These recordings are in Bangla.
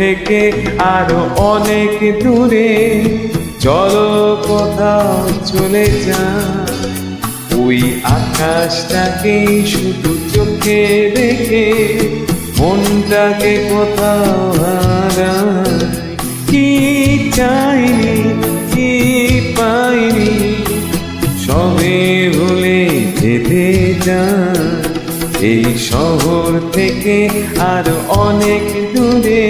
থেকে আরও অনেক দূরে। চলো কোথাও চলে যা ওই আকাশটাকে শুধু চোখে দেখে, মনটাকে কোথাও হারায় কি চাইনি কি পাইনি সবে ভুলে যেতে চান এই শহর থেকে আর অনেক দূরে।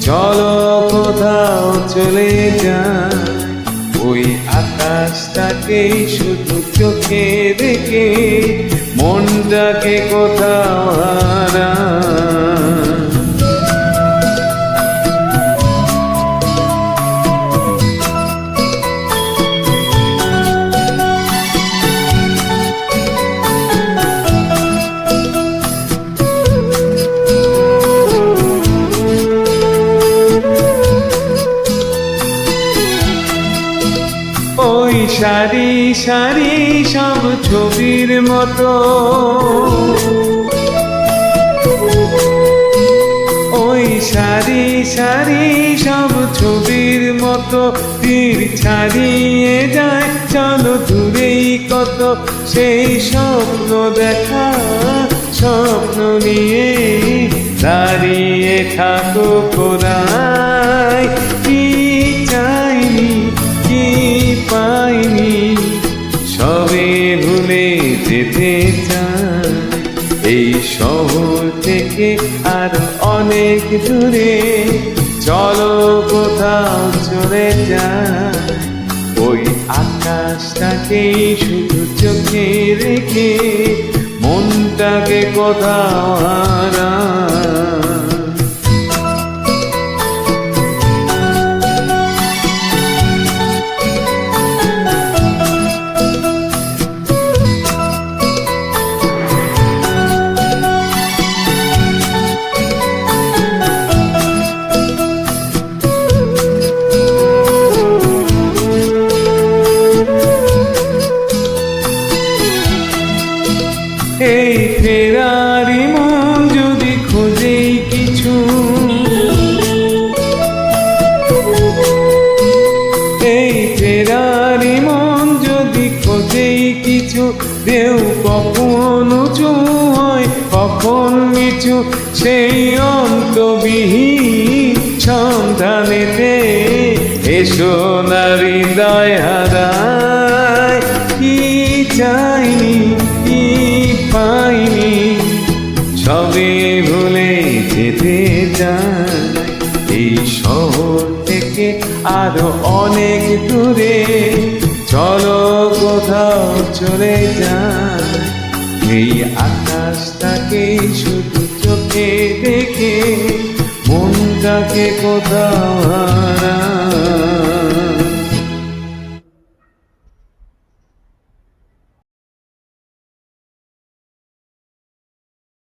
চলো কোথাও চলে যায় ওই আকাশটাকে শুধু চোখে দেখে মনটাকে কোথাও হারা ওই সারি সারি সব ছবির মতো। ওই সারি সারি সব ছবির মতো। তীর ছাড়িয়ে যায়, চলো দূরেই কত। সেই স্বপ্ন দেখা, স্বপ্ন নিয়ে দাঁড়িয়ে থাকো কোরাই এই শহর থেকে আর অনেক দূরে, চলো কোথাও চলে যা ওই আকাশটাকে শুধু চোখে রেখে মনটাকে কোথাও হারা এই ফেরারি মন যদি খোঁজেই কিছু। এই ফেরারি মন যদি খোঁজেই কিছু দেও কখন উঁচু হয়, কখন নিচু, সেই অন্তবিহীন সন্ধানেতে এসো না হৃদয় হারায় কি চাইনি যেতে যায়। এই শহর থেকে আরও অনেক দূরে। চলো কোথাও চলে যায় এই আকাশটাকে শুধু চোখে দেখে মনটাকে কোথাও হারা